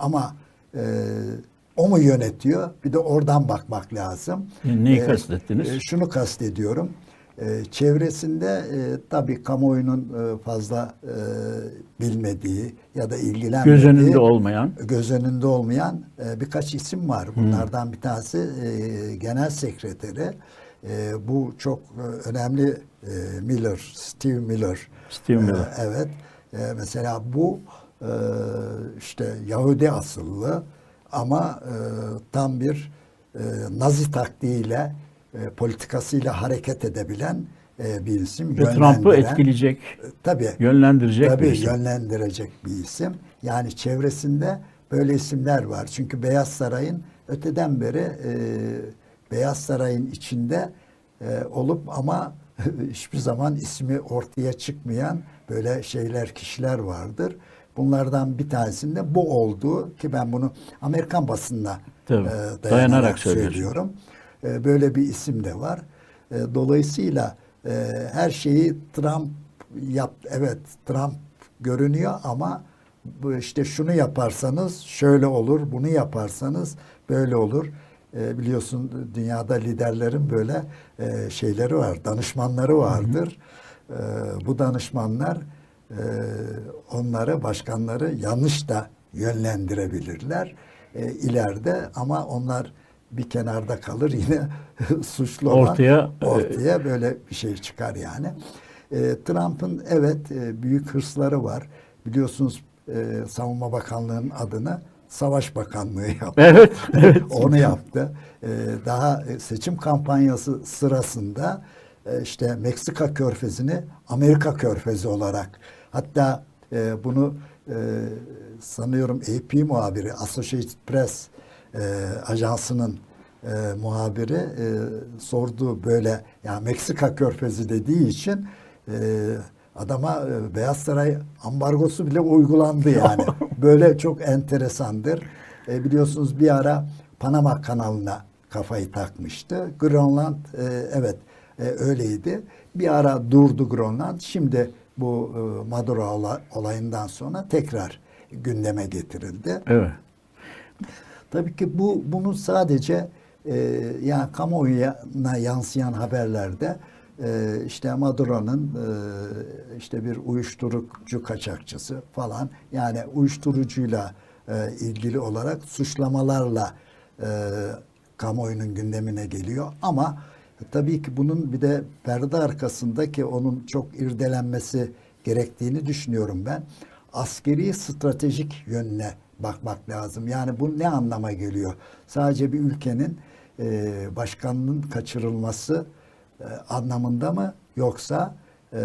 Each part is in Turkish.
Ama e, o mu yönetiyor? Bir de oradan bakmak lazım. Neyi E, kastettiniz? e, şunu kastediyorum. E, çevresinde e, tabii kamuoyunun e, fazla e, bilmediği ya da ilgilenmediği Göz önünde olmayan. göz önünde olmayan e, birkaç isim var. Bunlardan bir tanesi e, genel sekreteri. E, bu çok e, önemli e, Miller, Steve Miller. Steve Miller. E, evet. E, mesela bu e, işte Yahudi asıllı ama e, tam bir e, Nazi taktiğiyle e, politikasıyla hareket edebilen e, bir isim. Ve Trump'ı etkileyecek, Tabii. yönlendirecek Tabii bir isim. yönlendirecek bir isim. Yani çevresinde böyle isimler var. Çünkü Beyaz Saray'ın öteden beri e, Beyaz Saray'ın içinde e, olup ama hiçbir zaman ismi ortaya çıkmayan böyle şeyler, kişiler vardır. Bunlardan bir tanesinde bu oldu ki ben bunu Amerikan basınına Tabii, e, dayanarak, dayanarak söylüyorum. E, böyle bir isim de var. E, dolayısıyla e, her şeyi Trump yap evet Trump görünüyor ama işte şunu yaparsanız şöyle olur, bunu yaparsanız böyle olur. E, biliyorsun dünyada liderlerin böyle e, şeyleri var, danışmanları vardır. E, bu danışmanlar e, onları, başkanları yanlış da yönlendirebilirler e, ileride ama onlar bir kenarda kalır yine suçlu olan Ortaya, e, ortaya böyle bir şey çıkar yani. E, Trump'ın evet e, büyük hırsları var. Biliyorsunuz e, Savunma Bakanlığı'nın adını Savaş Bakanlığı yaptı. Evet, evet. Onu yaptı. E, daha seçim kampanyası sırasında e, işte Meksika Körfezi'ni Amerika Körfezi olarak hatta e, bunu e, sanıyorum AP muhabiri Associated Press e, ajansının e, muhabiri e, sordu böyle yani Meksika Körfezi dediği için e, adama e, Beyaz Saray ambargosu bile uygulandı yani. böyle çok enteresandır. E, biliyorsunuz bir ara Panama kanalına kafayı takmıştı. Grönland e, evet e, öyleydi. Bir ara durdu Grönland. Şimdi bu e, Maduro ola- olayından sonra tekrar gündeme getirildi. Evet. Tabii ki bu bunun sadece e, yani kamuoyuna yansıyan haberlerde e, işte Maduro'nun e, işte bir uyuşturucu kaçakçısı falan yani uyuşturucuyla e, ilgili olarak suçlamalarla e, kamuoyunun gündemine geliyor ama tabii ki bunun bir de perde arkasındaki onun çok irdelenmesi gerektiğini düşünüyorum ben. Askeri stratejik yönüne bakmak lazım. Yani bu ne anlama geliyor? Sadece bir ülkenin e, başkanının kaçırılması e, anlamında mı yoksa e,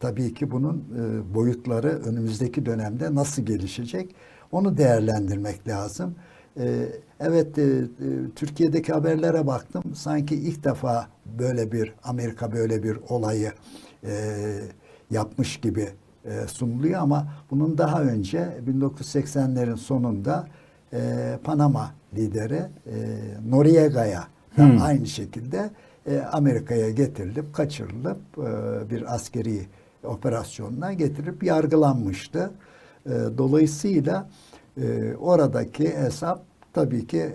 tabii ki bunun e, boyutları önümüzdeki dönemde nasıl gelişecek? Onu değerlendirmek lazım. E, evet e, e, Türkiye'deki haberlere baktım. Sanki ilk defa böyle bir Amerika böyle bir olayı e, yapmış gibi sunuluyor ama bunun daha önce 1980'lerin sonunda Panama lideri Noriega'ya da aynı şekilde Amerika'ya getirilip kaçırılıp bir askeri operasyonuna getirilip yargılanmıştı. Dolayısıyla e, oradaki hesap tabii ki e,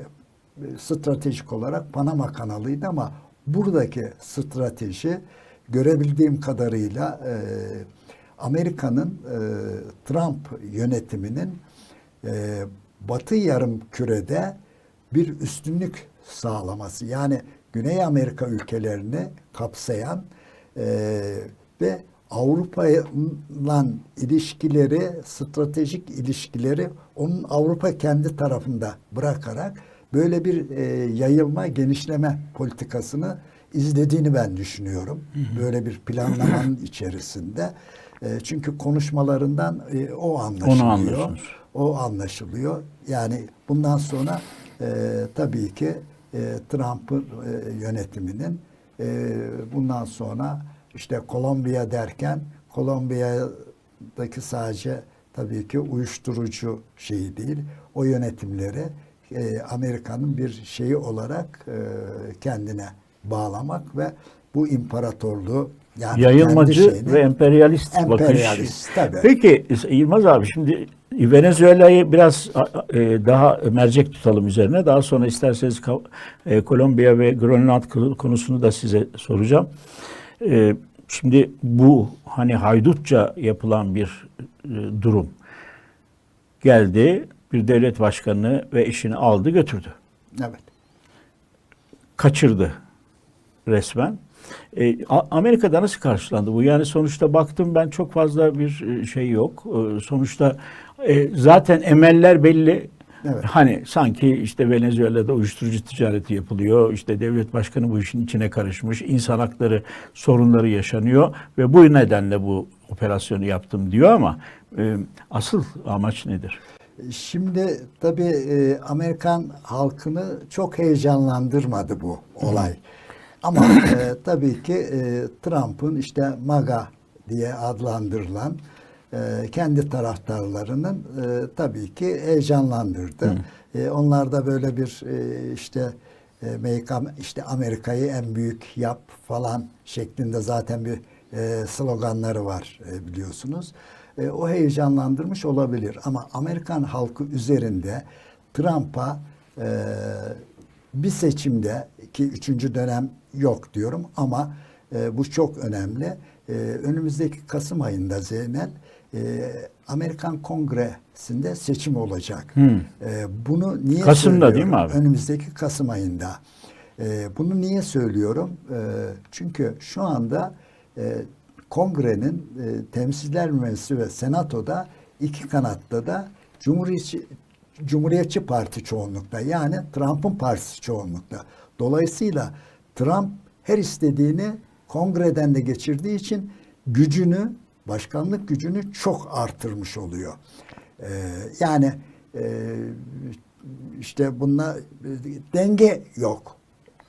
stratejik olarak Panama kanalıydı ama buradaki strateji görebildiğim kadarıyla e, Amerika'nın e, Trump yönetiminin e, Batı yarım kürede bir üstünlük sağlaması. Yani Güney Amerika ülkelerini kapsayan e, ve Avrupa'yla ilişkileri, stratejik ilişkileri onun Avrupa kendi tarafında bırakarak böyle bir e, yayılma, genişleme politikasını izlediğini ben düşünüyorum. Böyle bir planlamanın içerisinde. E, çünkü konuşmalarından e, o anlaşılıyor. O anlaşılıyor. Yani bundan sonra e, tabii ki e, Trump'ın e, yönetiminin e, bundan sonra işte Kolombiya derken Kolombiya'daki sadece tabii ki uyuşturucu şeyi değil. O yönetimleri e, Amerika'nın bir şeyi olarak e, kendine bağlamak ve bu imparatorluğu yani Yayılmacı şeyini- ve emperyalist, bakış. Emperyalist, tabii. Peki Yılmaz abi şimdi Venezuela'yı biraz e, daha mercek tutalım üzerine. Daha sonra isterseniz e, Kolombiya ve Grönland konu- konusunu da size soracağım. E, Şimdi bu hani haydutça yapılan bir e, durum geldi. Bir devlet başkanını ve eşini aldı götürdü. Evet. Kaçırdı resmen. E, Amerika'da nasıl karşılandı bu? Yani sonuçta baktım ben çok fazla bir e, şey yok. E, sonuçta e, zaten emeller belli. Evet. Hani sanki işte Venezuela'da uyuşturucu ticareti yapılıyor. İşte devlet başkanı bu işin içine karışmış. insan hakları sorunları yaşanıyor ve bu nedenle bu operasyonu yaptım diyor ama e, asıl amaç nedir? Şimdi tabii e, Amerikan halkını çok heyecanlandırmadı bu olay. Ama e, tabii ki e, Trump'ın işte MAGA diye adlandırılan kendi taraftarlarının e, tabii ki heyecanlandırdı. E, onlar da böyle bir e, işte e, Amerika, işte Amerika'yı en büyük yap falan şeklinde zaten bir e, sloganları var e, biliyorsunuz. E, o heyecanlandırmış olabilir ama Amerikan halkı üzerinde Trump'a e, bir seçimde ki üçüncü dönem yok diyorum ama e, bu çok önemli. E, önümüzdeki Kasım ayında Zeynel e, Amerikan Kongresi'nde seçim olacak. E, bunu niye Kasım'da değil mi abi? Önümüzdeki Kasım ayında. E, bunu niye söylüyorum? E, çünkü şu anda e, Kongre'nin e, Temsiller Meclisi ve Senato'da iki kanatta da Cumhuriyetçi Cumhuriyetçi Parti çoğunlukta yani Trump'ın partisi çoğunlukta. Dolayısıyla Trump her istediğini kongreden de geçirdiği için gücünü, başkanlık gücünü çok artırmış oluyor. Ee, yani e, işte bununla e, denge yok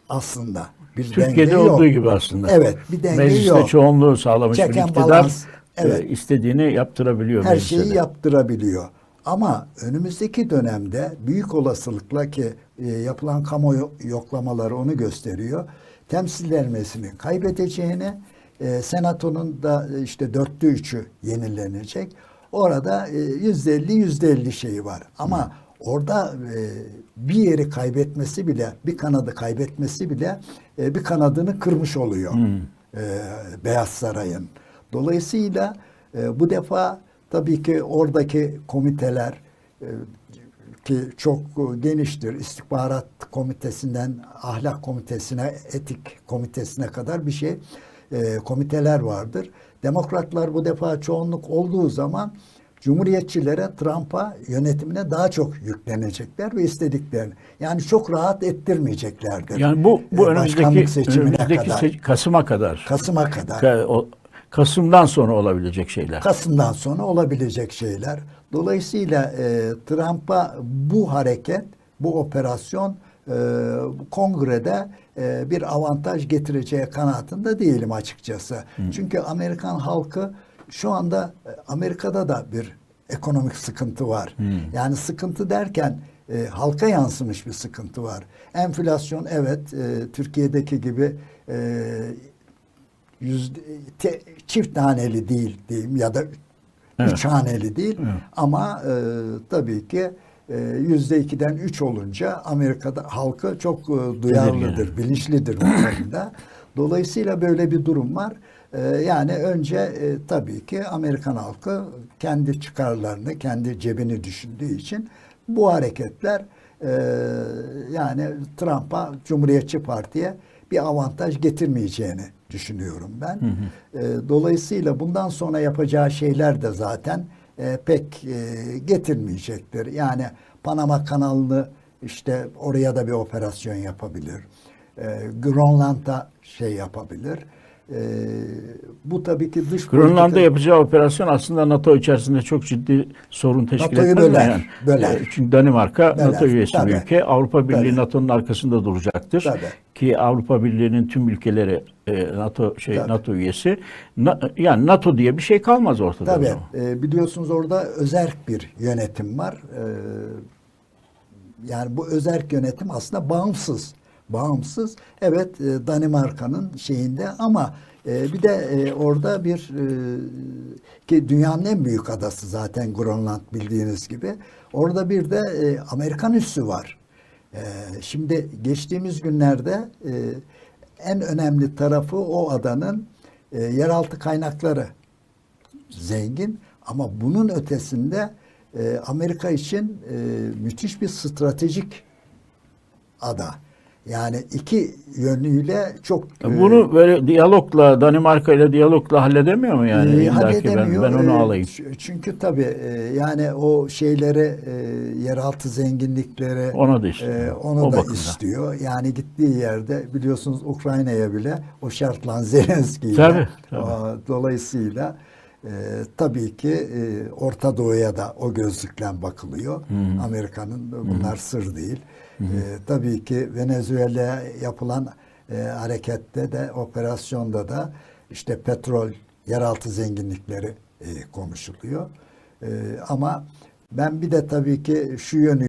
aslında. Bir Türkiye'de denge yok. olduğu gibi aslında. Evet, bir denge Mecliste yok. çoğunluğu sağlamış Check bir iktidar balance, e, evet. istediğini yaptırabiliyor her mecliste şeyi yaptırabiliyor. Ama önümüzdeki dönemde büyük olasılıkla ki e, yapılan kamu yoklamaları onu gösteriyor. Temsiller Meclisi'ni kaybedeceğini, e, Senato'nun da e, işte dörtte üçü yenilenecek. Orada e, yüzde elli yüzde elli şeyi var. Ama orada e, bir yeri kaybetmesi bile, bir kanadı kaybetmesi bile e, bir kanadını kırmış oluyor. E, Beyaz Saray'ın. Dolayısıyla e, bu defa tabii ki oradaki komiteler e, ki çok e, geniştir. İstihbarat komitesinden ahlak komitesine, etik komitesine kadar bir şey e, komiteler vardır. Demokratlar bu defa çoğunluk olduğu zaman Cumhuriyetçilere, Trump'a yönetimine daha çok yüklenecekler ve istediklerini. Yani çok rahat ettirmeyeceklerdir. Yani bu bu E, önümüzdeki, başkanlık seçimine önümüzdeki kadar. se- Kasım'a kadar. Kasım'a kadar. Ka- o- Kasım'dan sonra olabilecek şeyler. Kasım'dan sonra olabilecek şeyler. Dolayısıyla e, Trump'a bu hareket, bu operasyon e, kongrede e, bir avantaj getireceği kanaatinde değilim açıkçası. Çünkü Amerikan halkı şu anda e, Amerika'da da bir ekonomik sıkıntı var. Yani sıkıntı derken e, halka yansımış bir sıkıntı var. Enflasyon evet e, Türkiye'deki gibi e, yüzde, te- çift haneli değil diyeyim ya da Evet. üç haneli değil Evet. ama e, tabii ki yüzde ikiden üç olunca Amerika'da halkı çok e, duyarlıdır, bilinçlidir bu konuda. Dolayısıyla böyle bir durum var. E, yani önce e, tabii ki Amerikan halkı kendi çıkarlarını, kendi cebini düşündüğü için bu hareketler e, yani Trump'a, Cumhuriyetçi Parti'ye bir avantaj getirmeyeceğini düşünüyorum ben. E, dolayısıyla bundan sonra yapacağı şeyler de zaten e, pek e, getirmeyecektir. Yani Panama kanalını işte oraya da bir operasyon yapabilir. E, Grönland'a şey yapabilir. E, bu tabii ki dış Grönland'da politika- yapacağı operasyon aslında NATO içerisinde çok ciddi sorun teşkil NATO'yu etmez böler, Yani, böler. e, Çünkü Danimarka Böler, NATO üyesi tabii. bir ülke. Avrupa Birliği. NATO'nun arkasında duracaktır. Tabii. Ki Avrupa Birliği'nin tüm ülkeleri e, NATO şey Tabii. NATO üyesi. Na- yani NATO diye bir şey kalmaz ortada. Tabii. e, biliyorsunuz orada özerk bir yönetim var. E, yani bu özerk yönetim aslında bağımsız. Bağımsız. Evet e, Danimarka'nın şeyinde ama e, bir de e, orada bir ki dünyanın en büyük adası zaten Grönland bildiğiniz gibi. Orada bir de Amerikan üssü var. Şimdi geçtiğimiz günlerde en önemli tarafı o adanın yeraltı kaynakları zengin ama bunun ötesinde Amerika için müthiş bir stratejik ada. Yani iki yönüyle çok e, Bunu böyle diyalogla Danimarka ile diyalogla halledemiyor mu yani? e, ki ben, halledemiyor. ben onu E, alayım. Çünkü tabii e, yani o şeyleri e, yeraltı zenginlikleri Onu da istiyor. e, onu O da bakımdan. istiyor. Yani gittiği yerde biliyorsunuz Ukrayna'ya bile o şartlan Zelenski'yle. Tabii, tabii. Dolayısıyla e, tabii ki e, Orta Doğu'ya da o gözlükle bakılıyor. Amerika'nın bunlar sır değil. E, tabii ki Venezuela'ya yapılan e, harekette de operasyonda da işte petrol, yeraltı zenginlikleri e, konuşuluyor. E, ama ben bir de tabii ki şu yönü